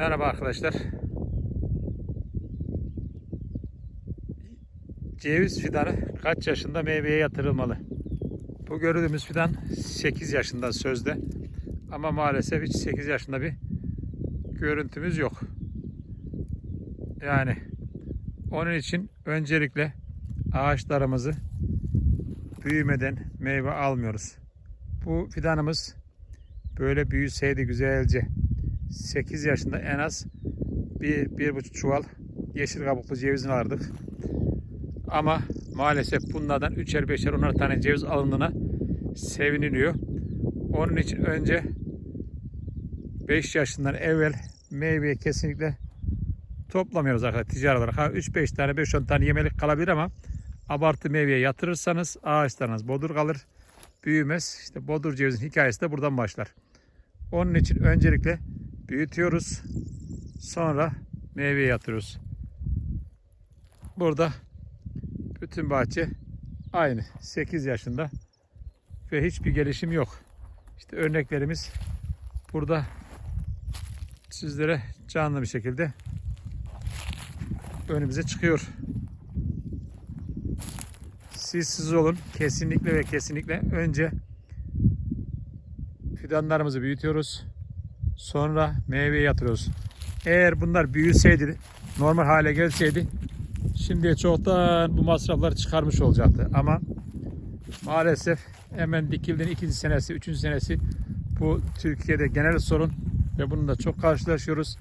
Merhaba arkadaşlar. Ceviz fidanı kaç yaşında meyveye yatırılmalı? Bu gördüğümüz fidan 8 yaşında sözde. Ama maalesef hiç 8 yaşında bir görüntümüz yok. Yani onun için öncelikle ağaçlarımızı büyümeden meyve almıyoruz. Bu fidanımız böyle büyüseydi güzelce 8 yaşında en az bir, bir buçuk çuval yeşil kabuklu cevizini alırdık. Ama maalesef bunlardan 3'er 5'er 10'ar tane ceviz alındığına seviniliyor. Onun için önce 5 yaşından evvel meyveyi kesinlikle toplamıyoruz arkadaşlar ticari olarak. Ha 3-5 tane 5-10 tane yemelik kalabilir ama abartı meyveye yatırırsanız ağaçlarınız bodur kalır. Büyümez. İşte bodur cevizin hikayesi de buradan başlar. Onun için öncelikle büyütüyoruz. Sonra meyveye yatırıyoruz. Burada bütün bahçe aynı 8 yaşında ve hiçbir gelişim yok. İşte örneklerimiz burada sizlere canlı bir şekilde önümüze çıkıyor. Siz siz olun. Kesinlikle ve kesinlikle önce fidanlarımızı büyütüyoruz. Sonra meyveye yatırıyoruz. Eğer bunlar büyüseydi, normal hale gelseydi şimdiye çoktan bu masrafları çıkarmış olacaktı. Ama maalesef hemen dikildiğin ikinci senesi, üçüncü senesi bu Türkiye'de genel sorun ve bununla çok karşılaşıyoruz.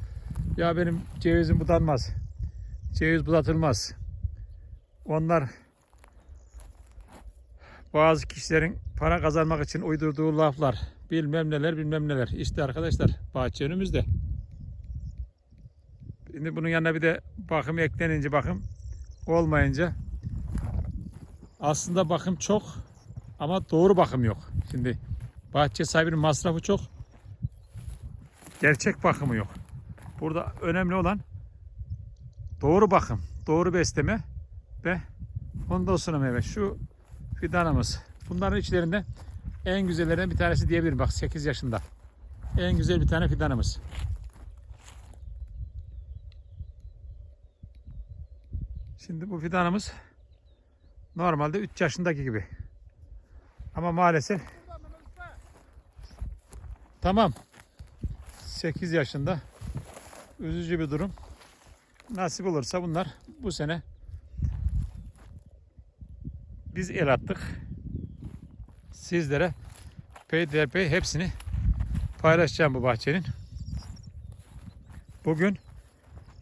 Ya benim cevizim budanmaz. Ceviz budatılmaz. Onlar bazı kişilerin para kazanmak için uydurduğu laflar. Bilmem neler bilmem neler. İşte arkadaşlar bahçe önümüzde. Şimdi bunun yanına bir de bakım eklenince bakım olmayınca aslında bakım çok ama doğru bakım yok. Şimdi bahçe sahibinin masrafı çok. Gerçek bakımı yok. Burada önemli olan doğru bakım, doğru besleme ve ondan sonra meyve. Şu fidanımız. Bunların içlerinde en güzellerinden bir tanesi diyebilirim. Bak 8 yaşında. En güzel bir tane fidanımız. Şimdi bu fidanımız normalde 3 yaşındaki gibi. Ama maalesef tamam 8 yaşında üzücü bir durum. Nasip olursa bunlar bu sene biz el attık. Sizlere peyderpey hepsini paylaşacağım bu bahçenin. Bugün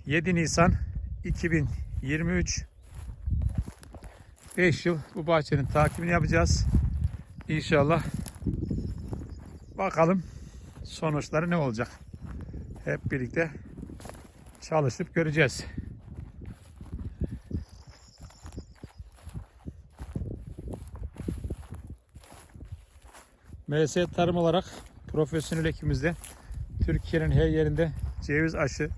7 Nisan 2023 5 yıl bu bahçenin takibini yapacağız. İnşallah bakalım sonuçları ne olacak. Hep birlikte çalışıp göreceğiz. MS Tarım olarak profesyonel ekibimizde Türkiye'nin her yerinde ceviz aşı,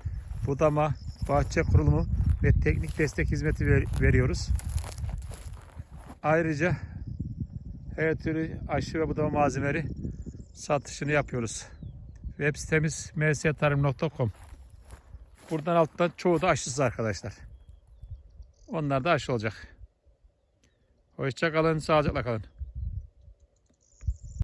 budama, bahçe kurulumu ve teknik destek hizmeti ver- veriyoruz. Ayrıca her türlü aşı ve budama malzemeleri satışını yapıyoruz. Web sitemiz mstarım.com Buradan alttan çoğu da aşısız arkadaşlar. Onlar da aşı olacak. Hoşça kalın, sağlıcakla kalın.